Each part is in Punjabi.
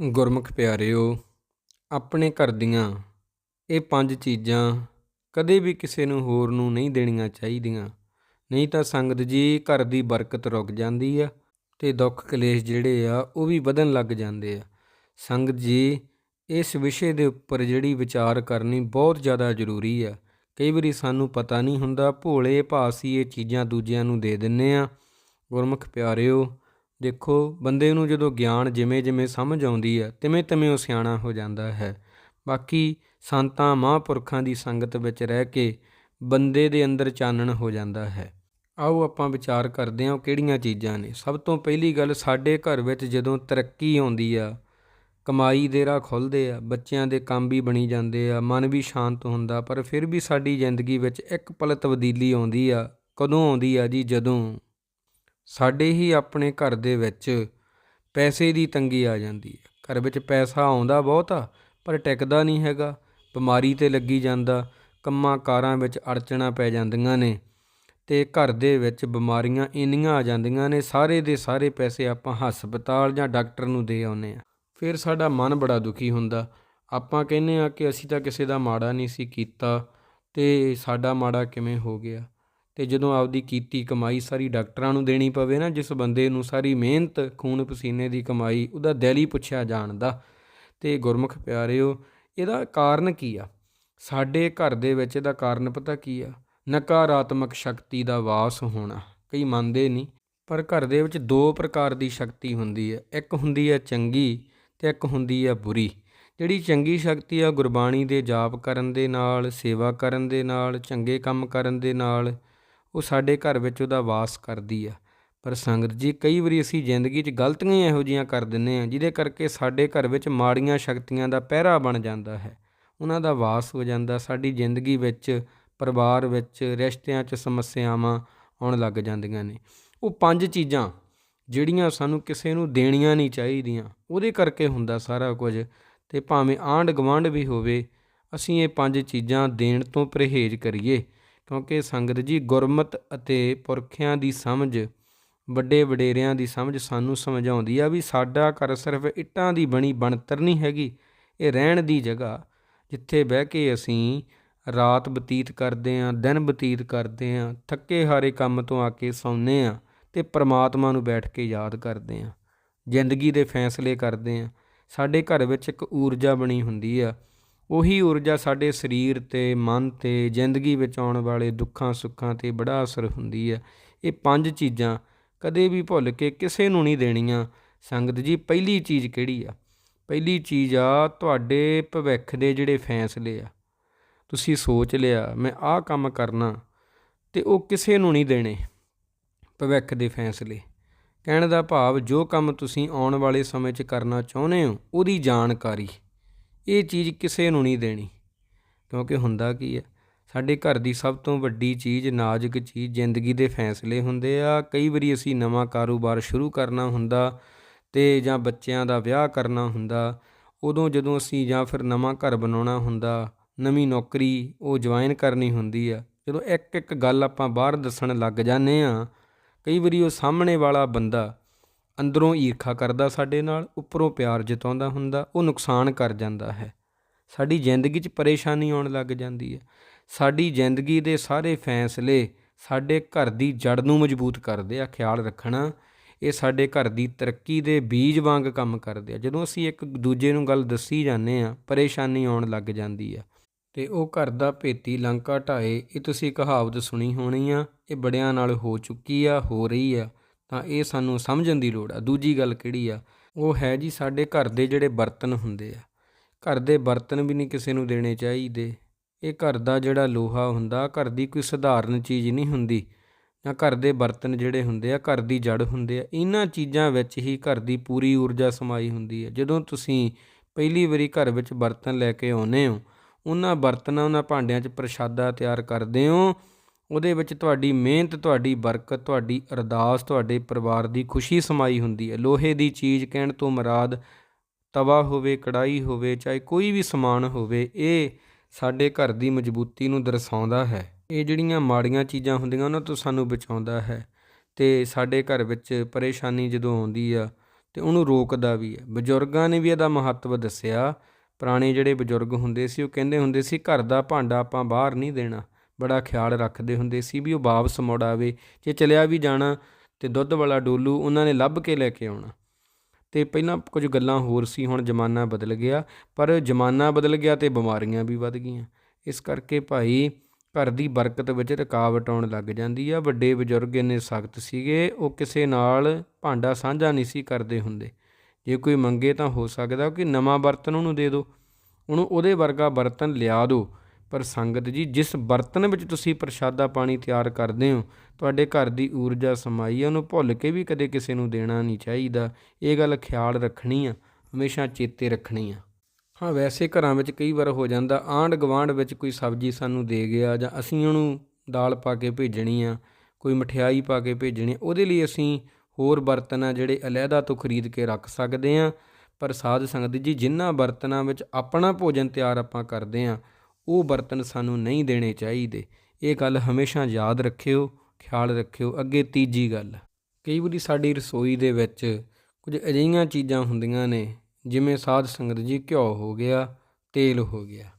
ਗੁਰਮੁਖ ਪਿਆਰਿਓ, ਆਪਣੇ ਘਰ ਦੀਆਂ ਇਹ ਪੰਜ ਚੀਜ਼ਾਂ ਕਦੇ ਵੀ ਕਿਸੇ ਨੂੰ ਹੋਰ ਨੂੰ ਨਹੀਂ ਦੇਣੀਆਂ ਚਾਹੀਦੀਆਂ। ਨਹੀਂ ਤਾਂ ਸੰਗਤ ਜੀ, ਘਰ ਦੀ ਬਰਕਤ ਰੁਕ ਜਾਂਦੀ ਆ ਤੇ ਦੁੱਖ ਕਲੇਸ਼ ਜਿਹੜੇ ਆ, ਉਹ ਵੀ ਵਧਣ ਲੱਗ ਜਾਂਦੇ ਆ। ਸੰਗਤ ਜੀ, ਇਸ ਵਿਸ਼ੇ ਦੇ ਉੱਪਰ ਜਿਹੜੀ ਵਿਚਾਰ ਕਰਨੀ ਬਹੁਤ ਜ਼ਿਆਦਾ ਜ਼ਰੂਰੀ ਆ। ਕਈ ਵਾਰੀ ਸਾਨੂੰ ਪਤਾ ਨਹੀਂ ਹੁੰਦਾ, ਭੋਲੇ ਭਾਸੀ ਇਹ ਚੀਜ਼ਾਂ ਦੂਜਿਆਂ ਨੂੰ ਦੇ ਦਿੰਨੇ ਆ। ਗੁਰਮੁਖ ਪਿਆਰਿਓ ਦੇਖੋ, ਬੰਦੇ ਨੂੰ ਜਦੋਂ ਗਿਆਨ ਜਿਵੇਂ ਜਿਵੇਂ ਸਮਝ ਆਉਂਦੀ ਹੈ, ਤਿਵੇਂ ਤਿਵੇਂ ਉਹ ਸਿਆਣਾ ਹੋ ਜਾਂਦਾ ਹੈ। ਬਾਕੀ ਸੰਤਾਂ ਮਹਾਂਪੁਰਖਾਂ ਦੀ ਸੰਗਤ ਵਿੱਚ ਰਹਿ ਕੇ ਬੰਦੇ ਦੇ ਅੰਦਰ ਚਾਨਣ ਹੋ ਜਾਂਦਾ ਹੈ। ਆਓ ਆਪਾਂ ਵਿਚਾਰ ਕਰਦੇ ਹਾਂ ਉਹ ਕਿਹੜੀਆਂ ਚੀਜ਼ਾਂ ਨੇ। ਸਭ ਤੋਂ ਪਹਿਲੀ ਗੱਲ, ਸਾਡੇ ਘਰ ਵਿੱਚ ਜਦੋਂ ਤਰੱਕੀ ਆਉਂਦੀ ਆ, ਕਮਾਈ ਦੇ ਰਾਹ ਖੁੱਲ੍ਹਦੇ ਆ, ਬੱਚਿਆਂ ਦੇ ਕੰਮ ਵੀ ਬਣੀ ਜਾਂਦੇ ਆ, ਮਨ ਵੀ ਸ਼ਾਂਤ ਹੁੰਦਾ, ਪਰ ਫਿਰ ਵੀ ਸਾਡੀ ਜ਼ਿੰਦਗੀ ਵਿੱਚ ਇੱਕ ਪਲ ਤਬਦੀਲੀ ਆਉਂਦੀ ਆ। ਕਦੋਂ ਆਉਂਦੀ ਆ ਜੀ? ਜਦੋਂ। ਸਾਡੇ ਹੀ ਆਪਣੇ ਘਰ ਦੇ ਵਿੱਚ ਪੈਸੇ ਦੀ ਤੰਗੀ ਆ ਜਾਂਦੀ ਹੈ। ਘਰ ਵਿੱਚ ਪੈਸਾ ਆਉਂਦਾ ਬਹੁਤ ਆ, ਪਰ ਟਿਕਦਾ ਨਹੀਂ ਹੈਗਾ। ਬਿਮਾਰੀ ਤੇ ਲੱਗੀ ਜਾਂਦਾ, ਕੰਮਾਂ ਕਾਰਾਂ ਵਿੱਚ ਅੜਚਣਾ ਪੈ ਜਾਂਦੀਆਂ ਨੇ ਤੇ ਘਰ ਦੇ ਵਿੱਚ ਬਿਮਾਰੀਆਂ ਇੰਨੀਆਂ ਆ ਜਾਂਦੀਆਂ ਨੇ, ਸਾਰੇ ਦੇ ਸਾਰੇ ਪੈਸੇ ਆਪਾਂ ਹਸਪਤਾਲ ਜਾਂ ਡਾਕਟਰ ਨੂੰ ਦੇ ਆਉਨੇ ਆ ਫਿਰ ਸਾਡਾ ਮਨ ਬੜਾ ਦੁਖੀ ਹੁੰਦਾ। ਆਪਾਂ ਕਹਿੰਨੇ ਆ ਕਿ ਅਸੀਂ ਤਾਂ ਕਿਸੇ ਦਾ ਮਾੜਾ ਨਹੀਂ ਸੀ ਕੀਤਾ ਤੇ ਸਾਡਾ ਮਾੜਾ ਕਿਵੇਂ ਹੋ ਗਿਆ? ਤੇ ਜਦੋਂ ਆਪਦੀ ਕੀਤੀ ਕਮਾਈ ਸਾਰੀ ਡਾਕਟਰਾਂ ਨੂੰ ਦੇਣੀ ਪਵੇ ਨਾ, ਜਿਸ ਬੰਦੇ ਨੂੰ ਸਾਰੀ ਮਿਹਨਤ, ਖੂਨ ਪਸੀਨੇ ਦੀ ਕਮਾਈ, ਉਹਦਾ ਦਿਲ ਹੀ ਪੁੱਛਿਆ ਜਾਣਦਾ ਤੇ ਗੁਰਮੁਖ ਪਿਆਰਿਓ, ਇਹਦਾ ਕਾਰਨ ਕੀ ਆ? ਸਾਡੇ ਘਰ ਦੇ ਵਿੱਚ ਇਹਦਾ ਕਾਰਨ ਪਤਾ ਕੀ ਆ? ਨਕਾਰਾਤਮਕ ਸ਼ਕਤੀ ਦਾ ਵਾਸ ਹੋਣਾ। ਕਈ ਮੰਨਦੇ ਨਹੀਂ, ਪਰ ਘਰ ਦੇ ਵਿੱਚ ਦੋ ਪ੍ਰਕਾਰ ਦੀ ਸ਼ਕਤੀ ਹੁੰਦੀ ਹੈ ਇੱਕ ਹੁੰਦੀ ਹੈ ਚੰਗੀ ਤੇ ਇੱਕ ਹੁੰਦੀ ਹੈ ਬੁਰੀ। ਜਿਹੜੀ ਚੰਗੀ ਸ਼ਕਤੀ ਆ, ਗੁਰਬਾਣੀ ਦੇ ਜਾਪ ਕਰਨ ਦੇ ਨਾਲ, ਸੇਵਾ ਕਰਨ ਦੇ ਨਾਲ, ਚੰਗੇ ਕੰਮ ਕਰਨ ਦੇ ਨਾਲ ਉਹ ਸਾਡੇ ਘਰ ਵਿੱਚ ਉਹਦਾ ਵਾਸ ਕਰਦੀ ਆ। ਪਰ ਸੰਗਤ ਜੀ, ਕਈ ਵਾਰੀ ਅਸੀਂ ਜ਼ਿੰਦਗੀ 'ਚ ਗਲਤੀਆਂ ਹੀ ਇਹੋ ਜੀਆਂ ਕਰ ਦਿੰਨੇ ਆ ਜਿਹਦੇ ਕਰਕੇ ਸਾਡੇ ਘਰ ਵਿੱਚ ਮਾੜੀਆਂ ਸ਼ਕਤੀਆਂ ਦਾ ਪਹਿਰਾ ਬਣ ਜਾਂਦਾ ਹੈ। ਉਹਨਾਂ ਦਾ ਵਾਸ ਹੋ ਜਾਂਦਾ, ਸਾਡੀ ਜ਼ਿੰਦਗੀ ਵਿੱਚ, ਪਰਿਵਾਰ ਵਿੱਚ, ਰਿਸ਼ਤਿਆਂ 'ਚ ਸਮੱਸਿਆਵਾਂ ਆਉਣ ਲੱਗ ਜਾਂਦੀਆਂ ਨੇ। ਉਹ ਪੰਜ ਚੀਜ਼ਾਂ ਜਿਹੜੀਆਂ ਸਾਨੂੰ ਕਿਸੇ ਨੂੰ ਦੇਣੀਆਂ ਨਹੀਂ ਚਾਹੀਦੀਆਂ, ਉਹਦੇ ਕਰਕੇ ਹੁੰਦਾ ਸਾਰਾ ਕੁਝ ਤੇ ਭਾਵੇਂ ਆਂਢ ਗਵਾਂਢ ਵੀ ਹੋਵੇ, ਅਸੀਂ ਇਹ ਪੰਜ ਚੀਜ਼ਾਂ ਦੇਣ ਤੋਂ ਪਰਹੇਜ਼ ਕਰੀਏ। ਕਿਉਂਕਿ ਸੰਗਤ ਜੀ, ਗੁਰਮਤ ਅਤੇ ਪੁਰਖਿਆਂ ਦੀ ਸਮਝ, ਵੱਡੇ ਵਡੇਰਿਆਂ ਦੀ ਸਮਝ ਸਾਨੂੰ ਸਮਝਾਉਂਦੀ ਆ ਵੀ ਸਾਡਾ ਘਰ ਸਿਰਫ ਇੱਟਾਂ ਦੀ ਬਣੀ ਬਣਤਰ ਨਹੀਂ ਹੈਗੀ। ਇਹ ਰਹਿਣ ਦੀ ਜਗ੍ਹਾ ਜਿੱਥੇ ਬਹਿ ਕੇ ਅਸੀਂ ਰਾਤ ਬਤੀਤ ਕਰਦੇ ਆਂ, ਦਿਨ ਬਤੀਤ ਕਰਦੇ ਆਂ, ਥੱਕੇ ਹਾਰੇ ਕੰਮ ਤੋਂ ਆ ਕੇ ਸੌਂਦੇ ਆਂ ਤੇ ਪ੍ਰਮਾਤਮਾ ਨੂੰ ਬੈਠ ਕੇ ਯਾਦ ਕਰਦੇ ਆਂ, ਜ਼ਿੰਦਗੀ ਦੇ ਫੈਸਲੇ ਕਰਦੇ ਆਂ। ਸਾਡੇ ਘਰ ਵਿੱਚ ਇੱਕ ਊਰਜਾ ਬਣੀ ਹੁੰਦੀ ਆ ਉਹੀ ਊਰਜਾ ਸਾਡੇ ਸਰੀਰ ਤੇ, ਮਨ ਤੇ, ਜ਼ਿੰਦਗੀ ਵਿੱਚ ਆਉਣ ਵਾਲੇ ਦੁੱਖਾਂ, ਸੁੱਖਾਂ ਤੇ ਬੜਾ ਅਸਰ ਹੁੰਦੀ ਹੈ। ਇਹ ਪੰਜ ਚੀਜ਼ਾਂ ਕਦੇ ਵੀ ਭੁੱਲ ਕੇ ਕਿਸੇ ਨੂੰ ਨਹੀਂ ਦੇਣੀਆਂ। ਸੰਗਤ ਜੀ, ਪਹਿਲੀ ਚੀਜ਼ ਕਿਹੜੀ ਆ? ਪਹਿਲੀ ਚੀਜ਼ ਆ, ਤੁਹਾਡੇ ਭਵਿੱਖ ਦੇ ਜਿਹੜੇ ਫੈਸਲੇ ਆ। ਤੁਸੀਂ ਸੋਚ ਲਿਆ, ਮੈਂ ਆਹ ਕੰਮ ਕਰਨਾ ਤੇ ਉਹ ਕਿਸੇ ਨੂੰ ਨਹੀਂ ਦੇਣੇ ਭਵਿੱਖ ਦੇ ਫੈਸਲੇ। ਕਹਿਣ ਦਾ ਭਾਵ, ਜੋ ਕੰਮ ਤੁਸੀਂ ਆਉਣ ਵਾਲੇ ਸਮੇਂ 'ਚ ਕਰਨਾ ਚਾਹੁੰਦੇ ਹੋ, ਉਹਦੀ ਜਾਣਕਾਰੀ। ਇਹ ਚੀਜ਼ ਕਿਸੇ ਨੂੰ ਨਹੀਂ ਦੇਣੀ। ਕਿਉਂਕਿ ਹੁੰਦਾ ਕੀ ਹੈ ਸਾਡੇ ਘਰ ਦੀ ਸਭ ਤੋਂ ਵੱਡੀ ਚੀਜ਼ ਨਾਜ਼ੁਕ ਚੀਜ਼ ਜ਼ਿੰਦਗੀ ਦੇ ਫੈਸਲੇ ਹੁੰਦੇ ਆ। ਕਈ ਵਾਰੀ ਅਸੀਂ ਨਵਾਂ ਕਾਰੋਬਾਰ ਸ਼ੁਰੂ ਕਰਨਾ ਹੁੰਦਾ ਤੇ ਜਾਂ ਬੱਚਿਆਂ ਦਾ ਵਿਆਹ ਕਰਨਾ ਹੁੰਦਾ, ਉਦੋਂ ਜਦੋਂ ਅਸੀਂ ਜਾਂ ਫਿਰ ਨਵਾਂ ਘਰ ਬਣਾਉਣਾ ਹੁੰਦਾ, ਨਵੀਂ ਨੌਕਰੀ ਉਹ ਜੁਆਇਨ ਕਰਨੀ ਹੁੰਦੀ ਆ। ਜਦੋਂ ਇੱਕ ਇੱਕ ਗੱਲ ਆਪਾਂ ਬਾਹਰ ਦੱਸਣ ਲੱਗ ਜਾਂਦੇ ਆ, ਕਈ ਵਾਰੀ ਉਹ ਸਾਹਮਣੇ ਵਾਲਾ ਬੰਦਾ ਅੰਦਰੋਂ ਈਰਖਾ ਕਰਦਾ ਸਾਡੇ ਨਾਲ, ਉੱਪਰੋਂ ਪਿਆਰ ਜਤਾਉਂਦਾ ਹੁੰਦਾ, ਉਹ ਨੁਕਸਾਨ ਕਰ ਜਾਂਦਾ ਹੈ। ਸਾਡੀ ਜ਼ਿੰਦਗੀ 'ਚ ਪਰੇਸ਼ਾਨੀ ਆਉਣ ਲੱਗ ਜਾਂਦੀ ਹੈ। ਸਾਡੀ ਜ਼ਿੰਦਗੀ ਦੇ ਸਾਰੇ ਫੈਸਲੇ ਸਾਡੇ ਘਰ ਦੀ ਜੜ ਨੂੰ ਮਜ਼ਬੂਤ ਕਰਦੇ ਆ, ਖਿਆਲ ਰੱਖਣਾ। ਇਹ ਸਾਡੇ ਘਰ ਦੀ ਤਰੱਕੀ ਦੇ ਬੀਜ ਵਾਂਗ ਕੰਮ ਕਰਦੇ ਆ। ਜਦੋਂ ਅਸੀਂ ਇੱਕ ਦੂਜੇ ਨੂੰ ਗੱਲ ਦੱਸੀ ਜਾਂਦੇ ਆ, ਪਰੇਸ਼ਾਨੀ ਆਉਣ ਲੱਗ ਜਾਂਦੀ ਆ। ਤੇ ਉਹ ਘਰ ਦਾ ਭੇਤੀ ਲੰਕਾ ਢਾਏ, ਇਹ ਤੁਸੀਂ ਕਹਾਵਤ ਸੁਣੀ ਹੋਣੀ ਆ, ਇਹ ਬੜਿਆਂ ਨਾਲ ਹੋ ਚੁੱਕੀ ਆ, ਹੋ ਰਹੀ ਆ। ਤਾਂ ਇਹ ਸਾਨੂੰ ਸਮਝਣ ਦੀ ਲੋੜ ਆ। ਦੂਜੀ ਗੱਲ ਕਿਹੜੀ ਆ? ਉਹ ਹੈ ਜੀ ਸਾਡੇ ਘਰ ਦੇ ਜਿਹੜੇ ਬਰਤਨ ਹੁੰਦੇ ਆ। ਘਰ ਦੇ ਬਰਤਨ ਵੀ ਨਹੀਂ ਕਿਸੇ ਨੂੰ ਦੇਣੇ ਚਾਹੀਦੇ। ਇਹ ਘਰ ਦਾ ਜਿਹੜਾ ਲੋਹਾ ਹੁੰਦਾ, ਘਰ ਦੀ ਕੋਈ ਸਧਾਰਨ ਚੀਜ਼ ਨਹੀਂ ਹੁੰਦੀ। ਜਾਂ ਘਰ ਦੇ ਬਰਤਨ ਜਿਹੜੇ ਹੁੰਦੇ ਆ, ਘਰ ਦੀ ਜੜ ਹੁੰਦੇ ਆ, ਇਹਨਾਂ ਚੀਜ਼ਾਂ ਵਿੱਚ ਹੀ ਘਰ ਦੀ ਪੂਰੀ ਊਰਜਾ ਸਮਾਈ ਹੁੰਦੀ ਹੈ ਜਦੋਂ ਤੁਸੀਂ ਪਹਿਲੀ ਵਾਰੀ ਘਰ ਵਿੱਚ ਬਰਤਨ ਲੈ ਕੇ ਆਉਨੇ ਹੋ, ਉਹਨਾਂ ਬਰਤਨਾਂ, ਉਹਨਾਂ ਭਾਂਡਿਆਂ 'ਚ ਪ੍ਰਸ਼ਾਦਾ ਤਿਆਰ ਕਰਦੇ ਹੋ ਉਹਦੇ ਵਿੱਚ ਤੁਹਾਡੀ ਮਿਹਨਤ, ਤੁਹਾਡੀ ਬਰਕਤ, ਤੁਹਾਡੀ ਅਰਦਾਸ, ਤੁਹਾਡੇ ਪਰਿਵਾਰ ਦੀ ਖੁਸ਼ੀ ਸਮਾਈ ਹੁੰਦੀ ਹੈ। ਲੋਹੇ ਦੀ ਚੀਜ਼ ਕਹਿਣ ਤੋਂ ਮੁਰਾਦ ਤਵਾ ਹੋਵੇ ਕੜਾਈ ਹੋਵੇ, ਚਾਹੇ ਕੋਈ ਵੀ ਸਮਾਨ ਹੋਵੇ, ਇਹ ਸਾਡੇ ਘਰ ਦੀ ਮਜ਼ਬੂਤੀ ਨੂੰ ਦਰਸਾਉਂਦਾ ਹੈ। ਇਹ ਜਿਹੜੀਆਂ ਮਾੜੀਆਂ ਚੀਜ਼ਾਂ ਹੁੰਦੀਆਂ, ਉਹਨਾਂ ਤੋਂ ਸਾਨੂੰ ਬਚਾਉਂਦਾ ਹੈ ਤੇ ਸਾਡੇ ਘਰ ਵਿੱਚ ਪਰੇਸ਼ਾਨੀ ਜਦੋਂ ਆਉਂਦੀ ਆ ਤੇ ਉਹਨੂੰ ਰੋਕਦਾ ਵੀ ਹੈ। ਬਜ਼ੁਰਗਾਂ ਨੇ ਵੀ ਇਹਦਾ ਮਹੱਤਵ ਦੱਸਿਆ। ਪੁਰਾਣੇ ਜਿਹੜੇ ਬਜ਼ੁਰਗ ਹੁੰਦੇ ਸੀ, ਉਹ ਕਹਿੰਦੇ ਹੁੰਦੇ ਸੀ, ਘਰ ਦਾ ਭਾਂਡਾ ਆਪਾਂ ਬਾਹਰ ਨਹੀਂ ਦੇਣਾ। ਬੜਾ ਖਿਆਲ ਰੱਖਦੇ ਹੁੰਦੇ ਸੀ ਵੀ ਉਹ ਵਾਪਸ ਮੁੜ ਆਵੇ। ਜੇ ਚਲਿਆ ਵੀ ਜਾਣਾ ਤੇ ਦੁੱਧ ਵਾਲਾ ਡੋਲੂ ਉਹਨਾਂ ਨੇ ਲੱਭ ਕੇ ਲੈ ਕੇ ਆਉਣਾ। ਤੇ ਪਹਿਲਾਂ ਕੁਝ ਗੱਲਾਂ ਹੋਰ ਸੀ, ਹੁਣ ਜ਼ਮਾਨਾ ਬਦਲ ਗਿਆ। ਪਰ ਜ਼ਮਾਨਾ ਬਦਲ ਗਿਆ ਤੇ ਬਿਮਾਰੀਆਂ ਵੀ ਵੱਧ ਗਈਆਂ। ਇਸ ਕਰਕੇ ਭਾਈ ਘਰ ਦੀ ਬਰਕਤ ਵਿੱਚ ਰੁਕਾਵਟ ਆਉਣ ਲੱਗ ਜਾਂਦੀ ਆ। ਵੱਡੇ ਬਜ਼ੁਰਗ ਇੰਨੇ ਸਖਤ ਸੀਗੇ, ਉਹ ਕਿਸੇ ਨਾਲ ਭਾਂਡਾ ਸਾਂਝਾ ਨਹੀਂ ਸੀ ਕਰਦੇ ਹੁੰਦੇ। ਜੇ ਕੋਈ ਮੰਗੇ ਤਾਂ ਹੋ ਸਕਦਾ ਕਿ ਨਵਾਂ ਬਰਤਨ ਉਹਨੂੰ ਦੇ ਦਿਓ। ਉਹਨੂੰ ਉਹਦੇ ਵਰਗਾ ਬਰਤਨ ਲਿਆ ਦਿਓ। ਪਰ ਸੰਗਤ ਜੀ, ਜਿਸ ਬਰਤਨ ਵਿੱਚ ਤੁਸੀਂ ਪ੍ਰਸ਼ਾਦਾ ਪਾਣੀ ਤਿਆਰ ਕਰਦੇ ਹੋ, ਤੁਹਾਡੇ ਘਰ ਦੀ ਊਰਜਾ ਸਮਾਈ ਹੈ ਉਹਨੂੰ ਭੁੱਲ ਕੇ ਵੀ ਕਦੇ ਕਿਸੇ ਨੂੰ ਦੇਣਾ ਨਹੀਂ ਚਾਹੀਦਾ। ਇਹ ਗੱਲ ਖਿਆਲ ਰੱਖਣੀ ਆ, ਹਮੇਸ਼ਾ ਚੇਤੇ ਰੱਖਣੀ ਆ। ਹਾਂ, ਵੈਸੇ ਘਰਾਂ ਵਿੱਚ ਕਈ ਵਾਰ ਹੋ ਜਾਂਦਾ, ਆਂਢ ਗਵਾਂਢ ਵਿੱਚ ਕੋਈ ਸਬਜ਼ੀ ਸਾਨੂੰ ਦੇ ਗਿਆ ਜਾਂ ਅਸੀਂ ਉਹਨੂੰ ਦਾਲ ਪਾ ਕੇ ਭੇਜਣੀ ਆ, ਕੋਈ ਮਠਿਆਈ ਪਾ ਕੇ ਭੇਜਣੀ ਉਹਦੇ ਲਈ ਅਸੀਂ ਹੋਰ ਬਰਤਨ ਆ ਜਿਹੜੇ ਅਲੱਗਾ ਤੋਂ ਖਰੀਦ ਕੇ ਰੱਖ ਸਕਦੇ ਆ। ਪਰ ਸਾਧ ਸੰਗਤ ਜੀ ਜਿਨ੍ਹਾਂ ਬਰਤਨਾਂ ਵਿੱਚ ਆਪਣਾ ਭੋਜਨ ਤਿਆਰ ਆਪਾਂ ਕਰਦੇ ਆ ਉਹ ਬਰਤਨ ਸਾਨੂੰ ਨਹੀਂ ਦੇਣੇ ਚਾਹੀਦੇ। ਇਹ ਗੱਲ ਹਮੇਸ਼ਾ ਯਾਦ ਰੱਖਿਓ, ਖਿਆਲ ਰੱਖਿਓ। ਅੱਗੇ ਤੀਜੀ ਗੱਲ, ਕਈ ਵਾਰੀ ਸਾਡੀ ਰਸੋਈ ਦੇ ਵਿੱਚ ਕੁਝ ਅਜਿਹੀਆਂ ਚੀਜ਼ਾਂ ਹੁੰਦੀਆਂ ਨੇ, ਜਿਵੇਂ ਸਾਧ ਸੰਗਤ ਜੀ ਘਿਓ ਹੋ ਗਿਆ, ਤੇਲ ਹੋ ਗਿਆ।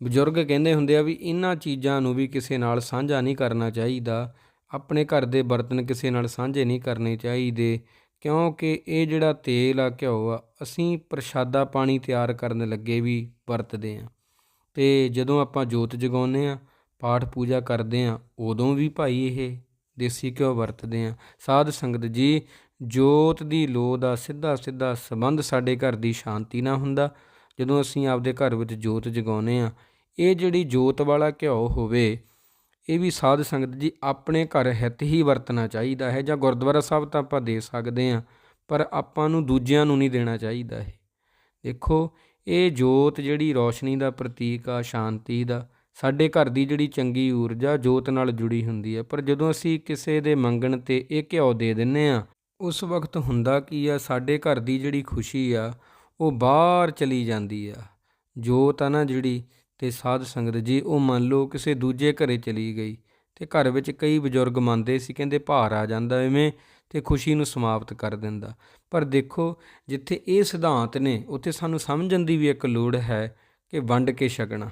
ਬਜ਼ੁਰਗ ਕਹਿੰਦੇ ਹੁੰਦੇ ਆ ਵੀ ਇਹਨਾਂ ਚੀਜ਼ਾਂ ਨੂੰ ਵੀ ਕਿਸੇ ਨਾਲ ਸਾਂਝਾ ਨਹੀਂ ਕਰਨਾ ਚਾਹੀਦਾ। ਆਪਣੇ ਘਰ ਦੇ ਬਰਤਨ ਕਿਸੇ ਨਾਲ ਸਾਂਝੇ ਨਹੀਂ ਕਰਨੇ ਚਾਹੀਦੇ, ਕਿਉਂਕਿ ਇਹ ਜਿਹੜਾ ਤੇਲ ਆ, ਘਿਓ ਆ, ਅਸੀਂ ਪ੍ਰਸ਼ਾਦਾ ਪਾਣੀ ਤਿਆਰ ਕਰਨ ਲੱਗੇ ਵੀ ਵਰਤਦੇ ਆ। ਅਤੇ ਜਦੋਂ ਆਪਾਂ ਜੋਤ ਜਗਾਉਂਦੇ ਹਾਂ, ਪਾਠ ਪੂਜਾ ਕਰਦੇ ਹਾਂ, ਉਦੋਂ ਵੀ ਭਾਈ ਇਹ ਦੇਸੀ ਘਿਓ ਵਰਤਦੇ ਹਾਂ। ਸਾਧ ਸੰਗਤ ਜੀ, ਜੋਤ ਦੀ ਲੋ ਦਾ ਸਿੱਧਾ ਸਿੱਧਾ ਸੰਬੰਧ ਸਾਡੇ ਘਰ ਦੀ ਸ਼ਾਂਤੀ ਨਾਲ ਹੁੰਦਾ। ਜਦੋਂ ਅਸੀਂ ਆਪਦੇ ਘਰ ਵਿੱਚ ਜੋਤ ਜਗਾਉਂਦੇ ਆ ਇਹ ਜਿਹੜੀ ਜੋਤ ਵਾਲਾ ਘਿਓ ਹੋਵੇ, ਇਹ ਵੀ ਸਾਧ ਸੰਗਤ ਜੀ ਆਪਣੇ ਘਰ ਹਿੱਤ ਹੀ ਵਰਤਣਾ ਚਾਹੀਦਾ ਹੈ ਜਾਂ ਗੁਰਦੁਆਰਾ ਸਾਹਿਬ ਤਾਂ ਆਪਾਂ ਦੇ ਸਕਦੇ ਆ ਪਰ ਆਪਾਂ ਨੂੰ ਦੂਜਿਆਂ ਨੂੰ ਨਹੀਂ ਦੇਣਾ ਚਾਹੀਦਾ ਇਹ। ਦੇਖੋ, ਇਹ ਜੋਤ ਜਿਹੜੀ ਰੋਸ਼ਨੀ ਦਾ ਪ੍ਰਤੀਕ ਆ, ਸ਼ਾਂਤੀ ਦਾ, ਸਾਡੇ ਘਰ ਦੀ ਜਿਹੜੀ ਚੰਗੀ ਊਰਜਾ ਜੋਤ ਨਾਲ ਜੁੜੀ ਹੁੰਦੀ ਹੈ। ਪਰ ਜਦੋਂ ਅਸੀਂ ਕਿਸੇ ਦੇ ਮੰਗਣ ਤੇ ਇਹ ਘਿਓ ਦੇ ਦਿੰਨੇ ਆ ਉਸ ਵਕਤ ਹੁੰਦਾ ਕੀ ਆ, ਸਾਡੇ ਘਰ ਦੀ ਜਿਹੜੀ ਖੁਸ਼ੀ ਆ, ਉਹ ਬਾਹਰ ਚਲੀ ਜਾਂਦੀ ਆ। ਜੋਤ ਆ ਨਾ ਜਿਹੜੀ, ਤੇ ਸਾਧ ਸੰਗਤ ਜੀ, ਉਹ ਮੰਨ ਲਓ ਕਿਸੇ ਦੂਜੇ ਘਰੇ ਚਲੀ ਗਈ, ਤੇ ਘਰ ਵਿੱਚ ਕਈ ਬਜ਼ੁਰਗ ਮੰਨਦੇ ਸੀ, ਕਹਿੰਦੇ ਭਾਰ ਆ ਜਾਂਦਾ ਐਵੇਂ ਤੇ ਖੁਸ਼ੀ ਨੂੰ ਸਮਾਪਤ ਕਰ ਦਿੰਦਾ। ਪਰ ਦੇਖੋ, ਜਿੱਥੇ ਇਹ ਸਿਧਾਂਤ ਨੇ, ਉੱਥੇ ਸਾਨੂੰ ਸਮਝਣ ਦੀ ਵੀ ਇੱਕ ਲੋੜ ਹੈ ਕਿ ਵੰਡ ਕੇ ਛਕਣਾ।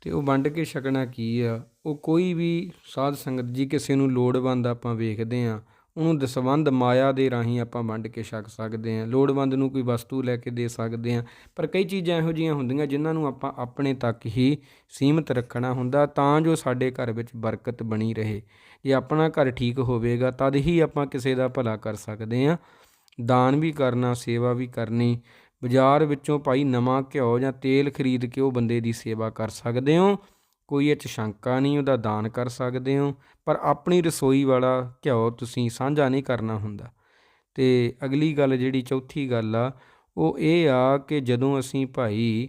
ਤੇ ਉਹ ਵੰਡ ਕੇ ਛਕਣਾ ਕੀ ਆ? ਉਹ ਕੋਈ ਵੀ ਸਾਧ ਸੰਗਤ ਜੀ ਕਿਸੇ ਨੂੰ ਲੋੜਵੰਦ ਆਪਾਂ ਵੇਖਦੇ ਆ ਉਹਨੂੰ ਦਸਵੰਦ ਮਾਇਆ ਦੇ ਰਾਹੀਂ ਆਪਾਂ ਵੰਡ ਕੇ ਛਕ ਸਕਦੇ ਆ ਲੋੜਵੰਦ ਨੂੰ ਕੋਈ ਵਸਤੂ ਲੈ ਕੇ ਦੇ ਸਕਦੇ ਆ ਪਰ ਕਈ ਚੀਜ਼ਾਂ ਇਹੋ ਜੀਆਂ ਹੁੰਦੀਆਂ ਜਿਨ੍ਹਾਂ ਨੂੰ ਆਪਾਂ ਆਪਣੇ ਤੱਕ ਹੀ ਸੀਮਿਤ ਰੱਖਣਾ ਹੁੰਦਾ, ਤਾਂ ਜੋ ਸਾਡੇ ਘਰ ਵਿੱਚ ਬਰਕਤ ਬਣੀ ਰਹੇ। ਜੇ ਆਪਣਾ ਘਰ ਠੀਕ ਹੋਵੇਗਾ, ਤਦ ਹੀ ਆਪਾਂ ਕਿਸੇ ਦਾ ਭਲਾ ਕਰ ਸਕਦੇ ਆ ਦਾਨ ਵੀ ਕਰਨਾ, ਸੇਵਾ ਵੀ ਕਰਨੀ, ਬਾਜ਼ਾਰ ਵਿੱਚੋਂ ਭਾਈ ਨਵਾਂ ਘਿਓ ਜਾਂ ਤੇਲ ਖਰੀਦ ਕੇ ਉਹ ਬੰਦੇ ਦੀ ਸੇਵਾ ਕਰ ਸਕਦੇ ਹੋ। ਕੋਈ ਇਹ 'ਚ ਸ਼ੰਕਾ ਨਹੀਂ, ਉਹਦਾ ਦਾਨ ਕਰ ਸਕਦੇ ਹੋ। ਪਰ ਆਪਣੀ ਰਸੋਈ ਵਾਲਾ ਘਿਓ ਤੁਸੀਂ ਸਾਂਝਾ ਨਹੀਂ ਕਰਨਾ ਹੁੰਦਾ। ਤੇ ਅਗਲੀ ਗੱਲ, ਜਿਹੜੀ ਚੌਥੀ ਗੱਲ ਆ, ਉਹ ਇਹ ਆ ਕਿ ਜਦੋਂ ਅਸੀਂ ਭਾਈ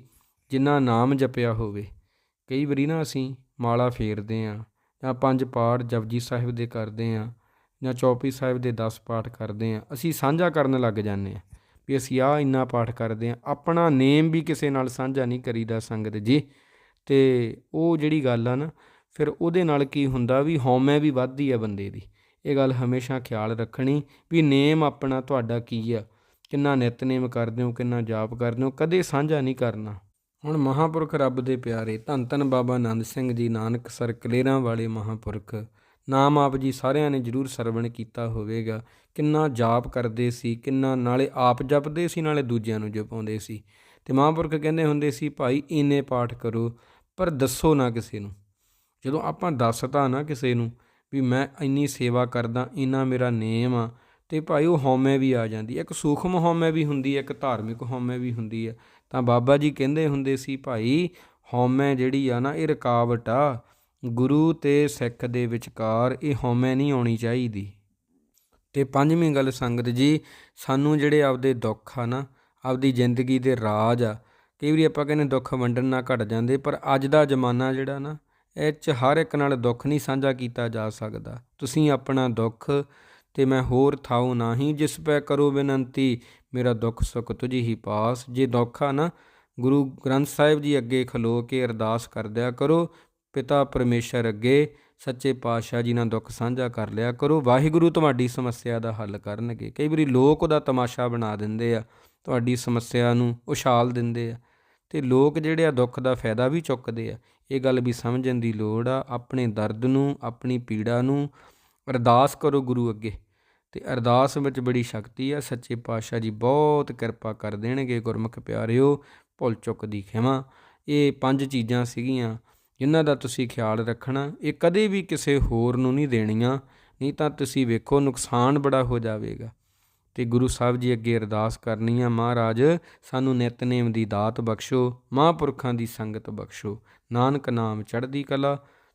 ਜਿੰਨਾ ਨਾਮ ਜਪਿਆ ਹੋਵੇ, ਕਈ ਵਾਰੀ ਨਾ ਅਸੀਂ ਮਾਲਾ ਫੇਰਦੇ ਆ ਜਾਂ ਪੰਜ ਪਾਠ ਜਪਜੀ ਸਾਹਿਬ ਦੇ ਕਰਦੇ ਆ ਜਾਂ ਚੌਪੀ ਸਾਹਿਬ ਦੇ 10 ਪਾਠ ਕਰਦੇ ਆ ਅਸੀਂ ਸਾਂਝਾ ਕਰਨ ਲੱਗ ਜਾਂਦੇ ਆ ਵੀ ਅਸੀਂ ਆ ਇੰਨਾ ਪਾਠ ਕਰਦੇ ਆ ਆਪਣਾ ਨੇਮ ਵੀ ਕਿਸੇ ਨਾਲ ਸਾਂਝਾ ਨਹੀਂ ਕਰੀਦਾ ਸੰਗਤ ਜੀ। ਤੇ ਉਹ ਜਿਹੜੀ ਗੱਲ ਆ ਨਾ, ਫਿਰ ਉਹਦੇ ਨਾਲ ਕੀ ਹੁੰਦਾ ਵੀ ਹਉਮੈ ਵੀ ਵੱਧਦੀ ਆ ਬੰਦੇ ਦੀ। ਇਹ ਗੱਲ ਹਮੇਸ਼ਾ ਖਿਆਲ ਰੱਖਣੀ ਵੀ ਨੇਮ ਆਪਣਾ ਤੁਹਾਡਾ ਕੀ ਆ, ਕਿੰਨਾ ਨਿਤਨੇਮ ਕਰਦੇ ਹੋ, ਕਿੰਨਾ ਜਾਪ ਕਰਦੇ ਹੋ, ਕਦੇ ਸਾਂਝਾ ਨਹੀਂ ਕਰਨਾ। ਹੁਣ ਮਹਾਪੁਰਖ ਰੱਬ ਦੇ ਪਿਆਰੇ ਧੰਨ ਧੰਨ ਬਾਬਾ ਆਨੰਦ ਸਿੰਘ ਜੀ ਨਾਨਕ ਸਰ ਕਲੇਰਾਂ ਵਾਲੇ ਮਹਾਪੁਰਖ, ਨਾਮ ਆਪ ਜੀ ਸਾਰਿਆਂ ਨੇ ਜਰੂਰ ਸਰਵਣ ਕੀਤਾ ਹੋਵੇਗਾ। ਕਿੰਨਾ ਜਾਪ ਕਰਦੇ ਸੀ, ਕਿੰਨਾ ਨਾਲੇ ਆਪ ਜਪਦੇ ਸੀ, ਨਾਲੇ ਦੂਜਿਆਂ ਨੂੰ ਜਪਾਉਂਦੇ ਸੀ। ਤੇ ਮਹਾਂਪੁਰਖ ਕਹਿੰਦੇ ਹੁੰਦੇ ਸੀ, ਭਾਈ, ਇੰਨੇ ਪਾਠ ਕਰੋ, ਪਰ ਦੱਸੋ ਨਾ ਕਿਸੇ ਨੂੰ। ਜਦੋਂ ਆਪਾਂ ਦੱਸਤਾ ਨਾ ਕਿਸੇ ਨੂੰ ਵੀ ਮੈਂ ਇੰਨੀ ਸੇਵਾ ਕਰਦਾ, ਇੰਨਾ ਮੇਰਾ ਨੇਮ ਆ, ਤੇ ਭਾਈ ਉਹ ਹਉਮੈ ਵੀ ਆ ਜਾਂਦੀ। ਇੱਕ ਸੂਖਮ ਹਉਮੈ ਵੀ ਹੁੰਦੀ ਹੈ, ਇੱਕ ਧਾਰਮਿਕ ਹਉਮੈ ਵੀ ਹੁੰਦੀ ਹੈ। ਤਾਂ ਬਾਬਾ ਜੀ ਕਹਿੰਦੇ ਹੁੰਦੇ ਸੀ, ਭਾਈ, ਹਉਮੈ ਜਿਹੜੀ ਆ ਨਾ, ਇਹ ਰੁਕਾਵਟ ਆ। ਗੁਰੂ ਤੇ ਸਿੱਖ ਦੇ ਵਿਚਕਾਰ ਇਹ ਹਉਮੈ ਨਹੀਂ ਆਉਣੀ ਚਾਹੀਦੀ। ਤੇ ਪੰਜਵੀਂ ਗੱਲ ਸੰਗਤ ਜੀ, ਸਾਨੂੰ ਜਿਹੜੇ ਆਪਦੇ ਦੁੱਖ ਆ ਨਾ, ਆਪਦੀ ਜ਼ਿੰਦਗੀ ਦੇ ਰਾਜ ਆ, ਕਈ ਵਾਰੀ ਆਪਾਂ ਕਹਿੰਦੇ ਦੁੱਖ ਵੰਡਣ ਨਾਲ ਘਟ ਜਾਂਦੇ, ਪਰ ਅੱਜ ਦਾ ਜ਼ਮਾਨਾ ਜਿਹੜਾ ਨਾ, ਇਹ 'ਚ ਹਰ ਇੱਕ ਨਾਲ ਦੁੱਖ ਨਹੀਂ ਸਾਂਝਾ ਕੀਤਾ ਜਾ ਸਕਦਾ। ਤੁਸੀਂ ਆਪਣਾ ਦੁੱਖ ਤੇ ਮੈਂ ਹੋਰ ਥਾਉ ਨਾਹੀ ਜਿਸ ਪੈ ਕਰੋ ਬੇਨੰਤੀ, ਮੇਰਾ ਦੁੱਖ ਸੁਖ ਤੁਝੀ ਹੀ ਪਾਸ। ਜੇ ਦੁੱਖ ਆ ਨਾ, ਗੁਰੂ ਗ੍ਰੰਥ ਸਾਹਿਬ ਜੀ ਅੱਗੇ ਖਲੋ ਕੇ ਅਰਦਾਸ ਕਰਦਿਆ ਕਰੋ, ਪਿਤਾ ਪਰਮੇਸ਼ਰ ਅੱਗੇ, ਸੱਚੇ ਪਾਤਸ਼ਾਹ ਜੀ ਨਾਲ ਦੁੱਖ ਸਾਂਝਾ ਕਰ ਲਿਆ ਕਰੋ, ਵਾਹਿਗੁਰੂ ਤੁਹਾਡੀ ਸਮੱਸਿਆ ਦਾ ਹੱਲ ਕਰਨਗੇ। ਕਈ ਵਾਰੀ ਲੋਕ ਉਹਦਾ ਤਮਾਸ਼ਾ ਬਣਾ ਦਿੰਦੇ ਆ, ਤੁਹਾਡੀ ਸਮੱਸਿਆ ਨੂੰ ਉਛਾਲ ਦਿੰਦੇ ਆ, ਤੇ ਲੋਕ ਜਿਹੜੇ ਆ ਦੁੱਖ ਦਾ ਫਾਇਦਾ ਵੀ ਚੁੱਕਦੇ ਆ। ਇਹ ਗੱਲ ਵੀ ਸਮਝਣ ਦੀ ਲੋੜ ਆ, ਆਪਣੇ ਦਰਦ ਨੂੰ, ਆਪਣੀ ਪੀੜਾ ਨੂੰ ਅਰਦਾਸ ਕਰੋ ਗੁਰੂ ਅੱਗੇ। ਤੇ ਅਰਦਾਸ ਵਿੱਚ ਬੜੀ ਸ਼ਕਤੀ ਆ, ਸੱਚੇ ਪਾਤਸ਼ਾਹ ਜੀ ਬਹੁਤ ਕਿਰਪਾ ਕਰ ਦੇਣਗੇ, ਗੁਰਮੁਖ ਪਿਆਰਿਓ, ਭੁੱਲ ਚੁੱਕ ਦੀ ਖਿਮਾ। ਇਹ ਪੰਜ ਚੀਜ਼ਾਂ ਸੀਗੀਆਂ ਜਿਨ੍ਹਾਂ ਦਾ ਤੁਸੀਂ ਖਿਆਲ ਰੱਖਣਾ। ਇਹ ਕਦੇ ਵੀ ਕਿਸੇ ਹੋਰ ਨੂੰ ਨਹੀਂ ਦੇਣੀਆਂ, ਨਹੀਂ ਤਾਂ ਤੁਸੀਂ ਵੇਖੋ ਨੁਕਸਾਨ ਬੜਾ ਹੋ ਜਾਵੇਗਾ। ਤੇ ਗੁਰੂ ਸਾਹਿਬ ਜੀ ਅੱਗੇ ਅਰਦਾਸ ਕਰਨੀ ਆ, ਮਹਾਰਾਜ, ਸਾਨੂੰ ਨਿਤਨੇਮ ਦੀ ਦਾਤ ਬਖਸ਼ੋ, ਮਹਾਂਪੁਰਖਾਂ ਦੀ ਸੰਗਤ ਬਖਸ਼ੋ। ਨਾਨਕ ਨਾਮ ਚੜ੍ਹਦੀ ਕਲਾ